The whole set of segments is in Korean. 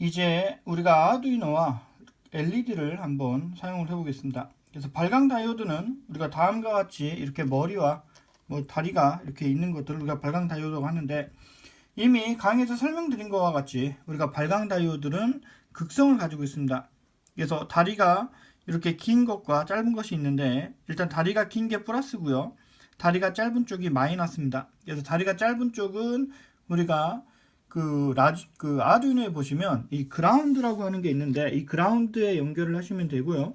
이제 우리가 아두이노와 LED를 한번 사용을 해 보겠습니다. 그래서 발광 다이오드는 우리가 다음과 같이 이렇게 머리와 뭐 다리가 이렇게 있는 것들을 우리가 발광 다이오드라고 하는데 이미 강의에서 설명드린 것과 같이 우리가 발광 다이오드는 극성을 가지고 있습니다. 그래서 다리가 이렇게 긴 것과 짧은 것이 있는데 일단 다리가 긴 게 플러스고요. 다리가 짧은 쪽이 마이너스입니다. 그래서 다리가 짧은 쪽은 우리가 그 라지 그 아두이노에 보시면 이 그라운드라고 하는 게 있는데 이 그라운드에 연결을 하시면 되고요.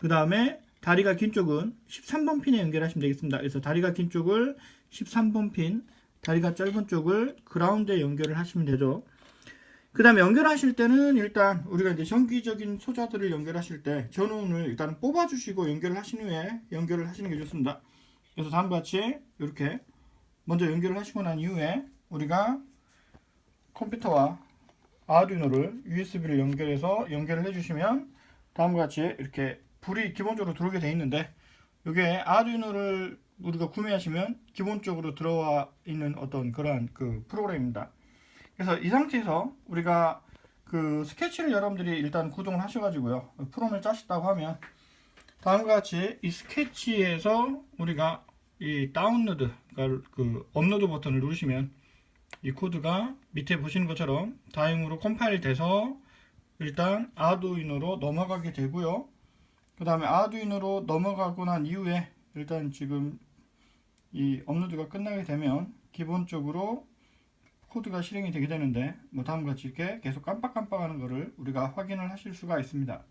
그 다음에 다리가 긴 쪽은 13번 핀에 연결하시면 되겠습니다. 그래서 다리가 긴 쪽을 13번 핀, 다리가 짧은 쪽을 그라운드에 연결을 하시면 되죠. 그 다음에 연결하실 때는 일단 우리가 이제 정기적인 소자들을 연결하실 때 전원을 일단 뽑아주시고 연결을 하신 후에 연결을 하시는 게 좋습니다. 그래서 다음과 같이 이렇게 먼저 연결을 하시고 난 이후에 우리가 컴퓨터와 아두이노를 USB를 연결해서 연결을 해주시면 다음과 같이 이렇게 불이 기본적으로 들어오게 돼 있는데 이게 아두이노를 우리가 구매하시면 기본적으로 들어와 있는 어떤 그러한 그 프로그램입니다. 그래서 이 상태에서 우리가 그 스케치를 여러분들이 일단 구동을 하셔가지고요 프롬을 짜셨다고 하면 다음과 같이 이 스케치에서 우리가 이 다운로드 그러니까 그 업로드 버튼을 누르시면 이 코드가 밑에 보시는 것처럼 다행으로 컴파일 돼서 일단 아두이노로 넘어가게 되고요. 그 다음에 아두이노로 넘어가고 난 이후에 일단 지금 이 업로드가 끝나게 되면 기본적으로 코드가 실행이 되게 되는데 뭐 다음과 같이 이렇게 계속 깜빡깜빡하는 거를 우리가 확인을 하실 수가 있습니다.